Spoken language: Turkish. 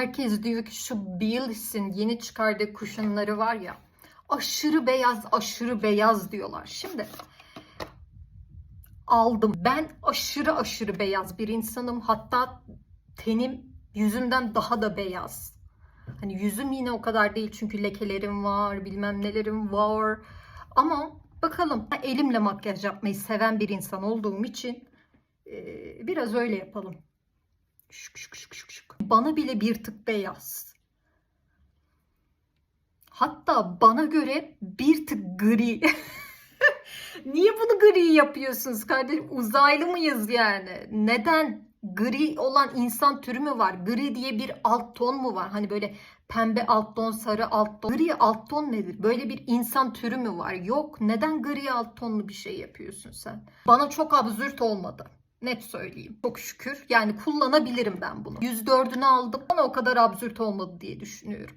Herkes diyor ki şu Bills'in yeni çıkardığı kuşunları var ya aşırı beyaz aşırı beyaz diyorlar. Şimdi aldım. Ben aşırı aşırı beyaz bir insanım. Hatta tenim yüzümden daha da beyaz. Hani yüzüm yine o kadar değil çünkü lekelerim var, bilmem nelerim var. Ama bakalım elimle makyaj yapmayı seven bir insan olduğum için biraz öyle yapalım. Şık şık şık şık şık. Bana bile bir tık beyaz. Hatta bana göre bir tık gri. Niye bunu gri yapıyorsunuz kardeşim? Uzaylı mıyız yani? Neden? Gri olan insan türü mü var? Gri diye bir alt ton mu var? Hani böyle pembe alt ton, sarı alt ton. Gri alt ton nedir? Böyle bir insan türü mü var? Yok. Neden gri alt tonlu bir şey yapıyorsun sen? Bana çok absürt olmadı. Net söyleyeyim. Çok şükür. Yani kullanabilirim ben bunu. 104'ünü aldım. Bana o kadar absürt olmadı diye düşünüyorum.